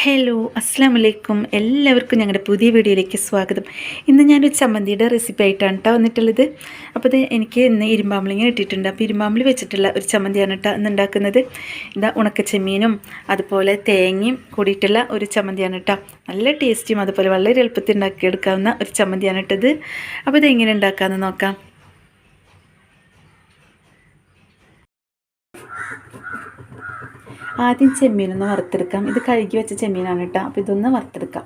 Hello അസ്സാം വലൈക്കും എല്ലാവർക്കും ഞങ്ങളുടെ പുതിയ വീഡിയോയിലേക്ക് സ്വാഗതം. ഇന്ന് ഞാനൊരു ചമ്മന്തിയുടെ റെസിപ്പി ആയിട്ടാണ് കേട്ടോ വന്നിട്ടുള്ളത്. അപ്പോൾ ഇത് എനിക്ക് ഇന്ന് ഇരുമ്പാമ്പളിങ്ങ കിട്ടിയിട്ടുണ്ട്. അപ്പോൾ ഇരുമ്പാമ്പളി വെച്ചിട്ടുള്ള ഒരു ചമ്മന്തിയാണ് കേട്ടോ ഇന്ന് ഉണ്ടാക്കുന്നത്. ഇതാ ഉണക്കച്ചെമ്മീനും അതുപോലെ തേങ്ങയും കൂടിയിട്ടുള്ള ഒരു ചമ്മന്തിയാണ് കേട്ടോ നല്ല ടേസ്റ്റിയും അതുപോലെ വളരെ എളുപ്പത്തിൽ ഉണ്ടാക്കിയെടുക്കാവുന്ന ഒരു ചമ്മന്തിയാണ് കേട്ടത് അപ്പോൾ ഇത് എങ്ങനെ ഉണ്ടാക്കാമെന്ന് നോക്കാം. ആദ്യം ചെമ്മീനൊന്ന് വറുത്തെടുക്കാം. ഇത് കഴുകി വെച്ച ചെമ്മീനാണ് കേട്ടോ. അപ്പോൾ ഇതൊന്ന് വറുത്തെടുക്കാം.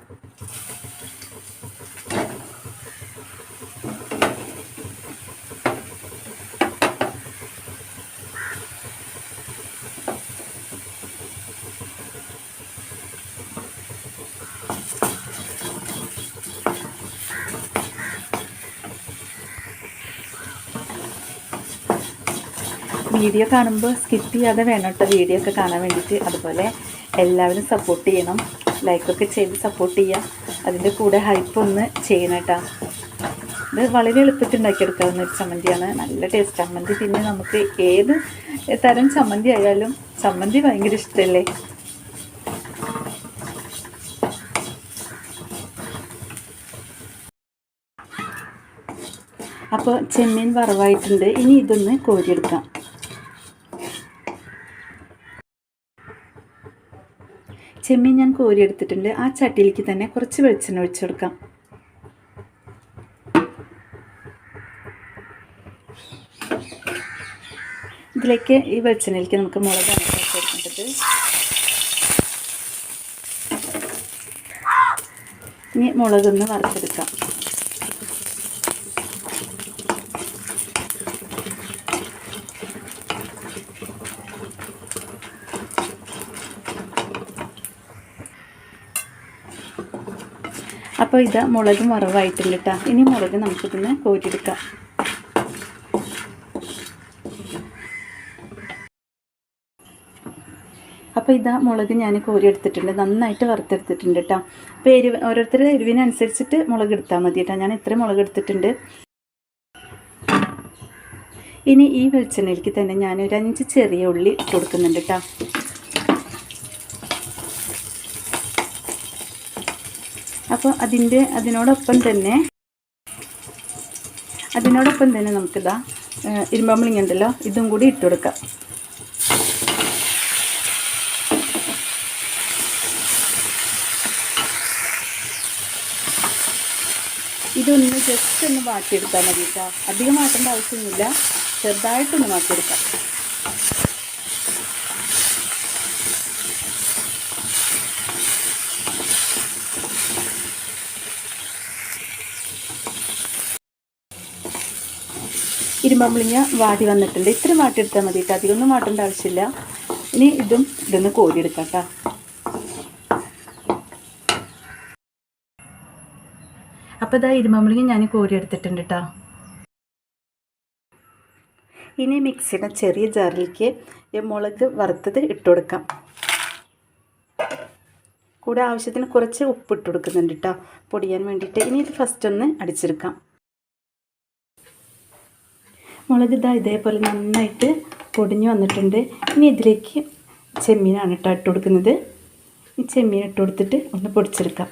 വീഡിയോ കാണുമ്പോൾ സ്കിപ്പ് ചെയ്യാതെ വേണം കേട്ടോ വീഡിയോ ഒക്കെ കാണാൻ വേണ്ടിയിട്ട് അതുപോലെ എല്ലാവരും സപ്പോർട്ട് ചെയ്യണം. ലൈക്കൊക്കെ ചെയ്ത് സപ്പോർട്ട് ചെയ്യുക അതിന്റെ കൂടെ ഹൈപ്പ് ഒന്ന് ചെയ്യണം കേട്ടോ ഇത് വളരെ എളുപ്പത്തിൽ ഉണ്ടാക്കിയെടുക്കാവുന്ന ഒരു ചമ്മന്തിയാണ്. നല്ല ടേസ്റ്റ് ചമ്മന്തി പിന്നെ നമുക്ക് ഏത് തരം ചമ്മന്തി ആയാലും ചമ്മന്തി ഭയങ്കര ഇഷ്ടമല്ലേ അപ്പോൾ ചെമ്മീൻ വറവായിട്ടുണ്ട്. ഇനി ഇതൊന്ന് കോരിയെടുക്കാം. ചെമ്മീൻ ഞാൻ കോരിയെടുത്തിട്ടുണ്ട്. ആ ചട്ടിയിലേക്ക് തന്നെ കുറച്ച് വെളിച്ചെണ്ണ ഒഴിച്ചു കൊടുക്കാം. ഇതിലേക്ക് ഈ വെളിച്ചെണ്ണയിലേക്ക് നമുക്ക് മുളകാണ് ചേർക്കേണ്ടത് ഇനി മുളകൊന്ന് വറുത്തെടുക്കാം. അപ്പോൾ ഇത് മുളക് മറവായിട്ടുണ്ട് കേട്ടോ ഇനി മുളക് നമുക്കിതിന് കോരിയെടുക്കാം. അപ്പോൾ ഇതാ മുളക് ഞാൻ കോരിയെടുത്തിട്ടുണ്ട്. നന്നായിട്ട് വറുത്തെടുത്തിട്ടുണ്ട് കേട്ടോ അപ്പോൾ എരിവ് ഓരോരുത്തരുടെ എരിവിനനുസരിച്ചിട്ട് മുളക് എടുത്താൽ മതി കേട്ടോ ഞാൻ ഇത്ര മുളക് എടുത്തിട്ടുണ്ട്. ഇനി ഈ വെളിച്ചെണ്ണയിലേക്ക് തന്നെ ഞാൻ ഒരു അഞ്ച് ചെറിയ ഉള്ളി കൊടുക്കുന്നുണ്ട് കേട്ടോ അപ്പോൾ അതിന്റെ അതിനോടൊപ്പം തന്നെ അതിനോടൊപ്പം തന്നെ നമുക്കിതാ ഇരുമ്പമ്പളിങ്ങ ഉണ്ടല്ലോ ഇതും കൂടി ഇട്ട് കൊടുക്കാം. ഇതൊന്ന് ജസ്റ്റ് ഒന്ന് മാറ്റിയെടുത്താൽ മതി കേട്ടോ. അധികം മാറ്റേണ്ട ആവശ്യമൊന്നുമില്ല. ചെറുതായിട്ടൊന്ന് മാറ്റിയെടുക്കാം. ഇരുമ്പമ്പളിങ്ങ വാടി വന്നിട്ടുണ്ട്. ഇത്ര വാട്ടിയെടുത്താൽ മതി കേട്ടോ അധികമൊന്നും വാട്ടേണ്ട ആവശ്യമില്ല. ഇനി ഇതും ഇതൊന്ന് കോരിയെടുക്കാം കേട്ടോ അപ്പോൾ ഇതാ ഇരുമ്പമ്പിളിങ്ങ ഞാൻ കോരിയെടുത്തിട്ടുണ്ട് കേട്ടോ ഇനി മിക്സിയുടെ ചെറിയ ജാറിലേക്ക് മുളക് വറുത്തത് ഇട്ട് കൊടുക്കാം. കൂടെ ആവശ്യത്തിന് കുറച്ച് ഉപ്പ് ഇട്ട് കൊടുക്കുന്നുണ്ട് കേട്ടോ പൊടിയാൻ വേണ്ടിയിട്ട്. ഇനി ഇത് ഫസ്റ്റ് ഒന്ന് അടിച്ചെടുക്കാം. മുളക് ഇതാ ഇതേപോലെ നന്നായിട്ട് പൊടിഞ്ഞു വന്നിട്ടുണ്ട്. ഇനി ഇതിലേക്ക് ചെമ്മീനാണ് കേട്ടോ ഇട്ട് കൊടുക്കുന്നത്. ഈ ചെമ്മീൻ ഇട്ട് കൊടുത്തിട്ട് ഒന്ന് പൊടിച്ചെടുക്കാം.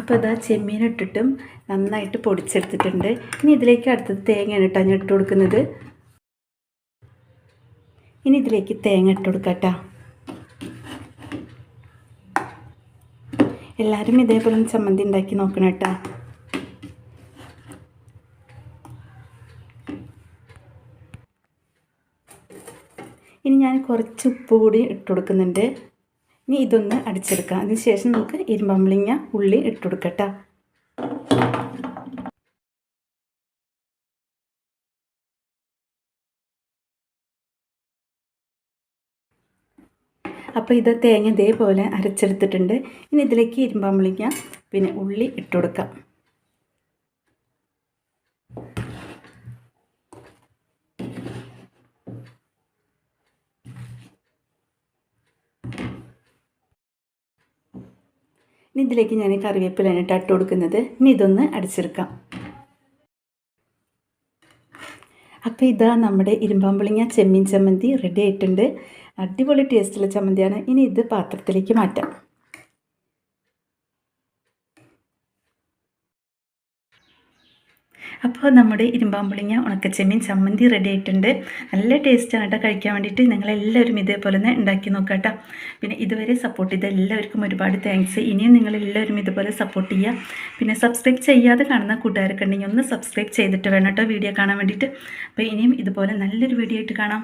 അപ്പോൾ ഇതാ ചെമ്മീൻ ഇട്ടിട്ടും നന്നായിട്ട് പൊടിച്ചെടുത്തിട്ടുണ്ട്. ഇനി ഇതിലേക്ക് അടുത്തത് തേങ്ങയാണ് കേട്ടോ ഞാൻ ഇട്ട് കൊടുക്കുന്നത്. ഇനി ഇതിലേക്ക് തേങ്ങ ഇട്ട് കൊടുക്കാം കേട്ടോ. എല്ലാവരും ഇതേപോലെ ചമ്മന്തി ഉണ്ടാക്കി നോക്കണം കേട്ടോ. ഇനി ഞാൻ കുറച്ച് ഉപ്പ് കൂടി ഇട്ട് കൊടുക്കുന്നുണ്ട്. ഇനി ഇതൊന്ന് അടിച്ചെടുക്കാം. അതിന് ശേഷം നമുക്ക് ഇരുമ്പമ്പളിങ്ങ ഉള്ളി ഇട്ട് കൊടുക്കട്ടോ അപ്പോൾ ഇത് തേങ്ങ ഇതേപോലെ അരച്ചെടുത്തിട്ടുണ്ട്. ഇനി ഇതിലേക്ക് ഇരുമ്പാമ്പളിങ്ങ പിന്നെ ഉള്ളി ഇട്ട് കൊടുക്കാം. ഇനി ഇതിലേക്ക് ഞാൻ കറിവേപ്പിലാണ് ഇട്ട് കൊടുക്കുന്നത്. ഇനി ഇതൊന്ന് അടിച്ചെടുക്കാം. അപ്പോൾ ഇതാ നമ്മുടെ ഇരുമ്പാമ്പിളിങ്ങ ചെമ്മീൻ ചമ്മന്തി റെഡി ആയിട്ടുണ്ട്. അടിപൊളി ടേസ്റ്റുള്ള ചമ്മന്തിയാണ്. ഇനി ഇത് പാത്രത്തിലേക്ക് മാറ്റാം. അപ്പോൾ നമ്മുടെ ഇരുമ്പാമ്പുളിങ്ങ ഉണക്കച്ചെമ്മീൻ ചമ്മന്തി റെഡി ആയിട്ടുണ്ട്. നല്ല ടേസ്റ്റാണ് കേട്ടോ കഴിക്കാൻ വേണ്ടിയിട്ട്. നിങ്ങളെല്ലാവരും ഇതേപോലെ തന്നെ ഉണ്ടാക്കി നോക്കാം കേട്ടോ പിന്നെ ഇതുവരെ സപ്പോർട്ട് ചെയ്ത എല്ലാവർക്കും ഒരുപാട് താങ്ക്സ് ഇനിയും നിങ്ങളെല്ലാവരും ഇതുപോലെ സപ്പോർട്ട് ചെയ്യുക. പിന്നെ സബ്സ്ക്രൈബ് ചെയ്യാതെ കാണുന്ന കൂട്ടുകാരൊക്കെ ഉണ്ടെങ്കിൽ ഒന്ന് സബ്സ്ക്രൈബ് ചെയ്തിട്ട് വേണം കേട്ടോ വീഡിയോ കാണാൻ വേണ്ടിയിട്ട്. അപ്പോൾ ഇനിയും ഇതുപോലെ നല്ലൊരു വീഡിയോ ആയിട്ട് കാണാം.